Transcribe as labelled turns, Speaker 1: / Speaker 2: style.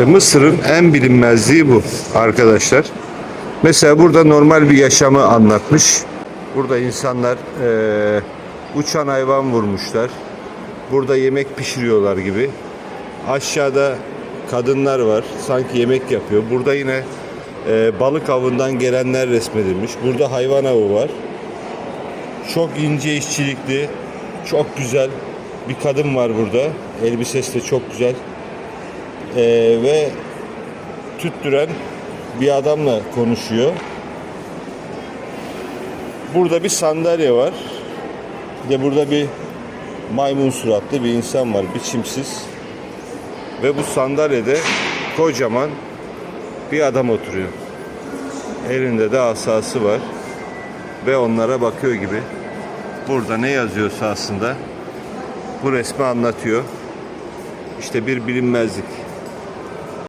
Speaker 1: İşte Mısır'ın en bilinmezliği bu arkadaşlar. Mesela burada normal bir yaşamı anlatmış. Burada insanlar eee, uçan hayvan vurmuşlar. Burada yemek pişiriyorlar gibi. Aşağıda kadınlar var. Sanki yemek yapıyor. Burada yine eee, balık avından gelenler resmedilmiş. Burada hayvan avı var. Çok ince işçilikli, çok güzel bir kadın var burada. Elbisesi de çok güzel. Ee, ve tüttüren bir adamla konuşuyor. Burada bir sandalye var. De burada bir maymun suratlı bir insan var, biçimsiz. Ve bu sandalyede kocaman bir adam oturuyor. Elinde de asası var ve onlara bakıyor gibi. Burada ne yazıyorsa aslında bu resmi anlatıyor. İşte bir bilinmezlik.